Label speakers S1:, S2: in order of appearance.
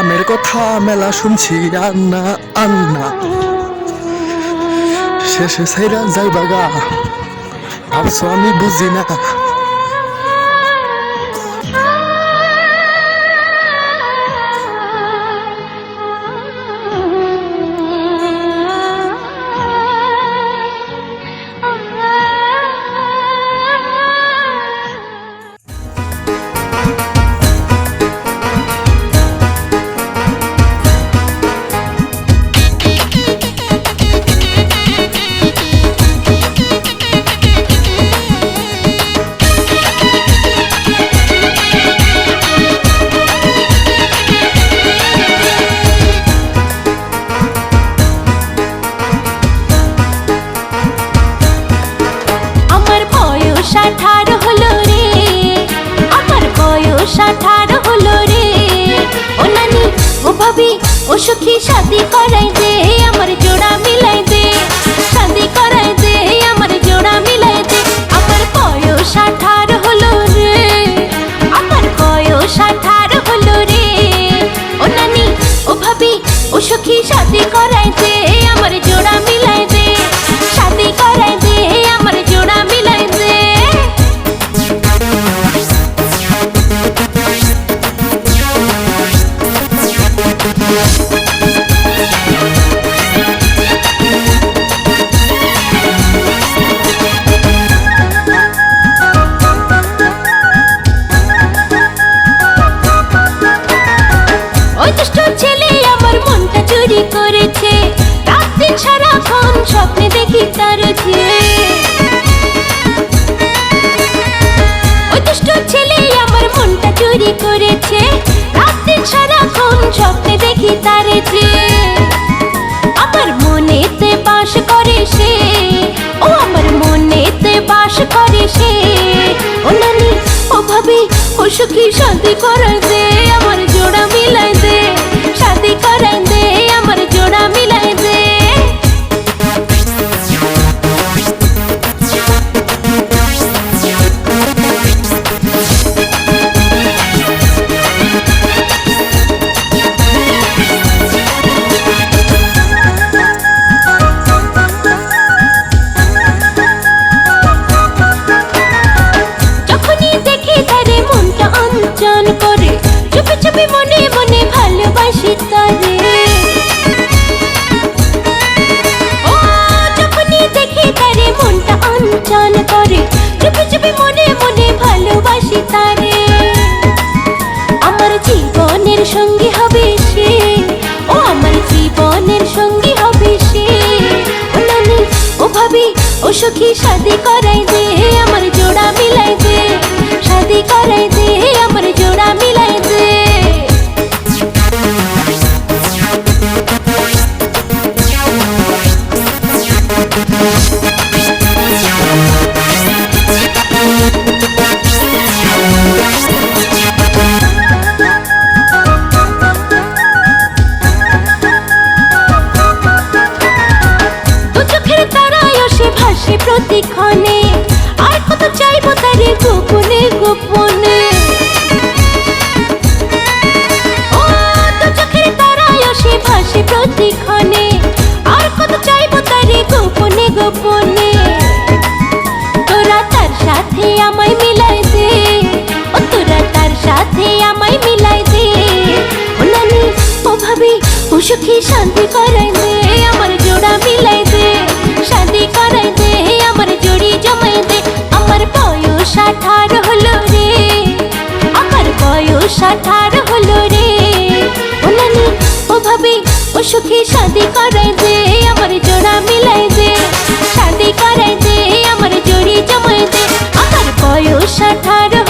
S1: আমের কথা মেলা শুনছি আন্না আন্না। শেষে সাইরা যাইবা গা ভাবছ আমি বুঝি না?
S2: আঠারো হলো রে। আমার বয়স আঠারো হলো রে। ও নানি, ও ভাবি, ও সুখী, শাদি করাই দে আমার জোড়া মিলাই দুষ্ট ছেলে আমার মনটা চুরি করেছে সুখী শান্তি করাই দে আমার জোড়া মিলাই দে শান্তি করাই আমার জীবনের সঙ্গী হবে সে। ও আমার জীবনের সঙ্গী হবে সে। ও নানি, ও ভাবি, ও সখী, শাদি করাই দে, আমার জোড়া মিলাই দে। শাদি করাই দে সুখী শান্তি করাই দে আমার জোড়া মিলাই দে। শান্তি করাই দে আমার জোড়ি জমাই দে। আমার বয়স আঠারো হলো রে, আমার বয়স আঠারো হলো রে। ও নানি, ও ভাবি, ও সুখী শান্তি করাই দে আমার জোড়া মিলাই দে। শান্তি করাই দে আমার জোড়ি জমাই দে। আমার বয়স আঠারো